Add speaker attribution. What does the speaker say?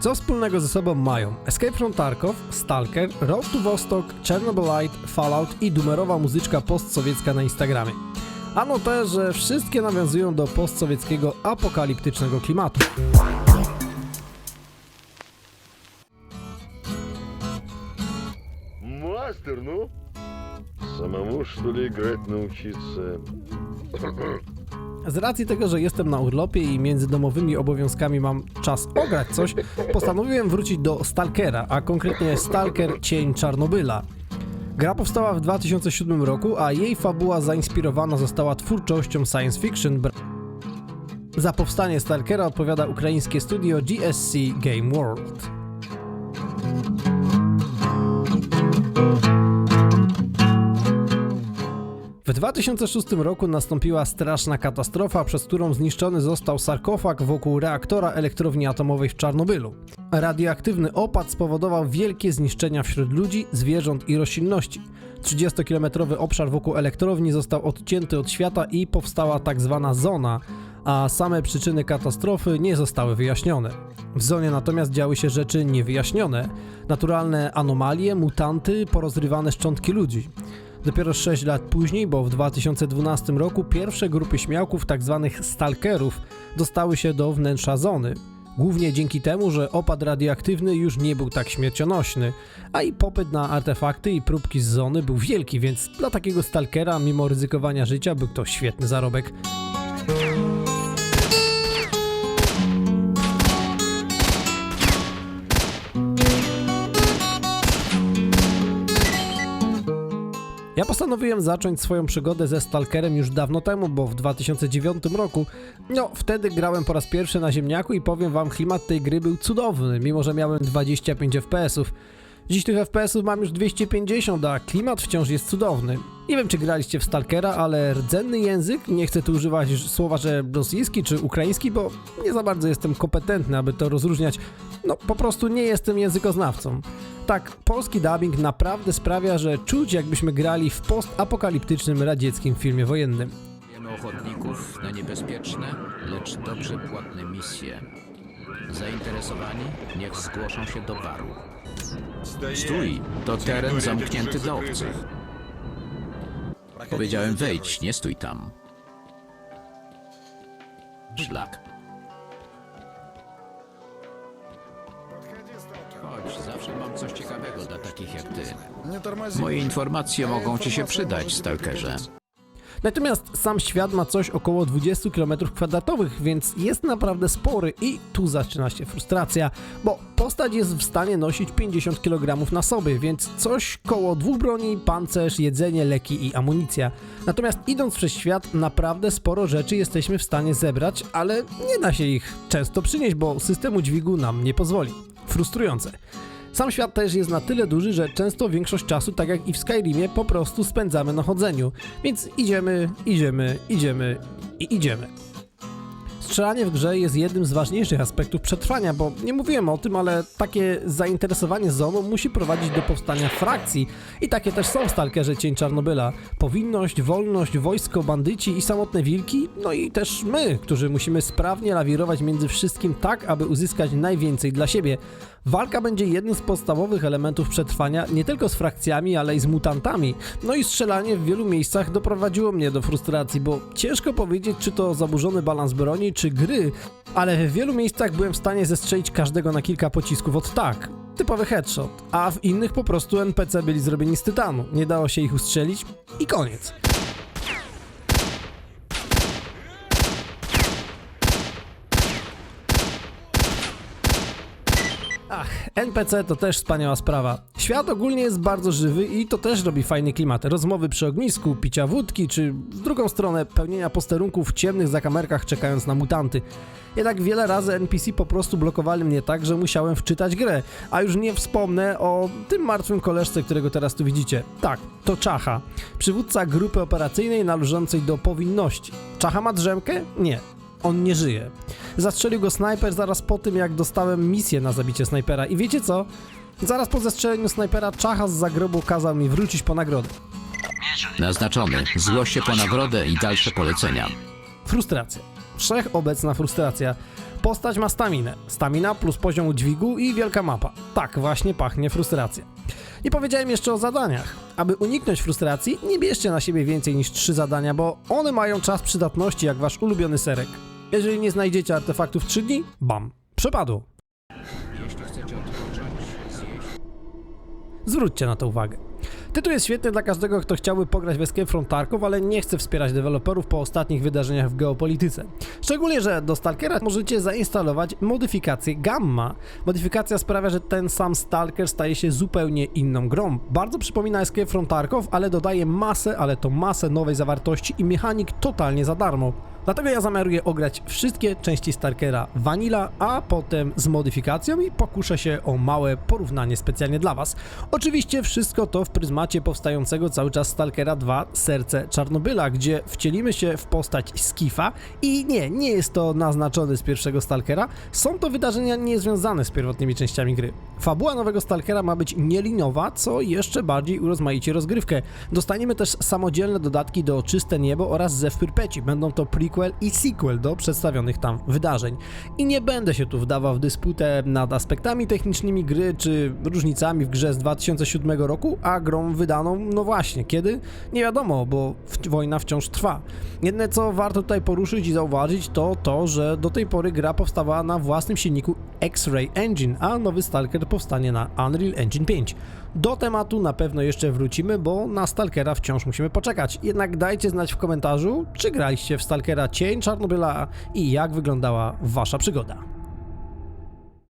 Speaker 1: Co wspólnego ze sobą mają Escape from Tarkov, Stalker, Road to Vostok, Chernobylite, Fallout i dumerowa muzyczka postsowiecka na Instagramie? Ano te, że wszystkie nawiązują do postsowieckiego apokaliptycznego klimatu.
Speaker 2: Мастер, ну? Самому, что ли, играть научиться?
Speaker 1: Z racji tego, że jestem na urlopie i między domowymi obowiązkami mam czas ograć coś, postanowiłem wrócić do Stalkera, a konkretnie Stalker Cień Czarnobyla. Gra powstała w 2007 roku, a jej fabuła zainspirowana została twórczością science fiction. Za powstanie Stalkera odpowiada ukraińskie studio GSC Game World. W 2006 roku nastąpiła straszna katastrofa, przez którą zniszczony został sarkofag wokół reaktora elektrowni atomowej w Czarnobylu. Radioaktywny opad spowodował wielkie zniszczenia wśród ludzi, zwierząt i roślinności. 30-kilometrowy obszar wokół elektrowni został odcięty od świata i powstała tak zwana zona, a same przyczyny katastrofy nie zostały wyjaśnione. W zonie natomiast działy się rzeczy niewyjaśnione, naturalne anomalie, mutanty, porozrywane szczątki ludzi. Dopiero 6 lat później, bo w 2012 roku pierwsze grupy śmiałków, tzw. stalkerów, dostały się do wnętrza zony. Głównie dzięki temu, że opad radioaktywny już nie był tak śmiercionośny, a i popyt na artefakty i próbki z zony był wielki, więc dla takiego stalkera, mimo ryzykowania życia, był to świetny zarobek. Ja postanowiłem zacząć swoją przygodę ze Stalkerem już dawno temu, bo w 2009 roku, no wtedy grałem po raz pierwszy na ziemniaku i powiem wam, klimat tej gry był cudowny, mimo że miałem 25 FPS-ów. Dziś tych FPS-ów mam już 250, a klimat wciąż jest cudowny. Nie wiem, czy graliście w Stalkera, ale rdzenny język, nie chcę tu używać słowa, że rosyjski czy ukraiński, bo nie za bardzo jestem kompetentny, aby to rozróżniać. No, po prostu nie jestem językoznawcą. Tak, polski dubbing naprawdę sprawia, że czuć jakbyśmy grali w postapokaliptycznym radzieckim filmie wojennym.
Speaker 3: Wiemy ochotników na niebezpieczne, lecz dobrze płatne misje. Zainteresowani niech zgłoszą się do baru. Stój, to teren zamknięty dla obcych. Powiedziałem wejdź, nie stój tam. Szlak. Zawsze mam coś ciekawego dla takich jak ty. Moje informacje mogą ci się przydać, stalkerze.
Speaker 1: Natomiast sam świat ma coś około 20 km2, więc jest naprawdę spory i tu zaczyna się frustracja, bo postać jest w stanie nosić 50 kg na sobie, więc coś koło dwóch broni, pancerz, jedzenie, leki i amunicja. Natomiast idąc przez świat, naprawdę sporo rzeczy jesteśmy w stanie zebrać, ale nie da się ich często przynieść, bo systemu dźwigu nam nie pozwoli. Frustrujące. Sam świat też jest na tyle duży, że często większość czasu, tak jak i w Skyrimie, po prostu spędzamy na chodzeniu. Więc idziemy, idziemy, idziemy i idziemy. Strzelanie w grze jest jednym z ważniejszych aspektów przetrwania, bo nie mówiłem o tym, ale takie zainteresowanie zoną musi prowadzić do powstania frakcji i takie też są w Stalkerze Cień Czarnobyla. Powinność, wolność, wojsko, bandyci i samotne wilki, no i też my, którzy musimy sprawnie lawirować między wszystkim tak, aby uzyskać najwięcej dla siebie. Walka będzie jednym z podstawowych elementów przetrwania nie tylko z frakcjami, ale i z mutantami. No i strzelanie w wielu miejscach doprowadziło mnie do frustracji, bo ciężko powiedzieć, czy to zaburzony balans broni, czy gry, ale w wielu miejscach byłem w stanie zestrzelić każdego na kilka pocisków od tak. Typowy headshot, a w innych po prostu NPC byli zrobieni z tytanu. Nie dało się ich ustrzelić i koniec. Ach, NPC to też wspaniała sprawa. Świat ogólnie jest bardzo żywy i to też robi fajny klimat. Rozmowy przy ognisku, picia wódki, czy w drugą stronę pełnienia posterunków w ciemnych zakamerkach czekając na mutanty. Jednak wiele razy NPC po prostu blokowali mnie tak, że musiałem wczytać grę. A już nie wspomnę o tym martwym koleżce, którego teraz tu widzicie. Tak, to Czacha. Przywódca grupy operacyjnej należącej do powinności. Czacha ma drzemkę? Nie. On nie żyje. Zastrzelił go snajper zaraz po tym, jak dostałem misję na zabicie snajpera. I wiecie co? Zaraz po zestrzeleniu snajpera Czacha z zagrobu kazał mi wrócić po nagrodę.
Speaker 3: Naznaczony. Zgłoś się po nagrodę i dalsze polecenia.
Speaker 1: Frustracja. Wszechobecna frustracja. Postać ma staminę. Stamina plus poziom dźwigu i wielka mapa. Tak właśnie pachnie frustracja. Nie powiedziałem jeszcze o zadaniach. Aby uniknąć frustracji, nie bierzcie na siebie więcej niż 3 zadania, bo one mają czas przydatności jak wasz ulubiony serek. Jeżeli nie znajdziecie artefaktów w 3 dni, bam, przepadło. Zwróćcie na to uwagę. Tytuł jest świetny dla każdego, kto chciałby pograć w Escape from Tarkov, ale nie chce wspierać deweloperów po ostatnich wydarzeniach w geopolityce. Szczególnie, że do Stalkera możecie zainstalować modyfikację Gamma. Modyfikacja sprawia, że ten sam Stalker staje się zupełnie inną grą. Bardzo przypomina Escape from Tarkov, ale dodaje masę, ale to masę nowej zawartości i mechanik totalnie za darmo. Dlatego ja zamiaruję ograć wszystkie części Stalkera Vanilla, a potem z modyfikacją i pokuszę się o małe porównanie specjalnie dla Was. Oczywiście wszystko to w pryzmacie powstającego cały czas Stalkera 2 Serce Czarnobyla, gdzie wcielimy się w postać Skifa i nie, nie jest to naznaczony z pierwszego Stalkera, są to wydarzenia niezwiązane z pierwotnymi częściami gry. Fabuła nowego Stalkera ma być nieliniowa, co jeszcze bardziej urozmaici rozgrywkę. Dostaniemy też samodzielne dodatki do Czyste Niebo oraz Zew Pyrpeci. Będą to prequel i sequel do przedstawionych tam wydarzeń. I nie będę się tu wdawał w dysputę nad aspektami technicznymi gry, czy różnicami w grze z 2007 roku, a grą wydaną, no właśnie, kiedy? Nie wiadomo, bo wojna wciąż trwa. Jedne co warto tutaj poruszyć i zauważyć, to to, że do tej pory gra powstawała na własnym silniku X-Ray Engine, a nowy Stalker powstanie na Unreal Engine 5. Do tematu na pewno jeszcze wrócimy, bo na Stalkera wciąż musimy poczekać. Jednak dajcie znać w komentarzu, czy graliście w Stalkera Cień Czarnobyla i jak wyglądała wasza przygoda.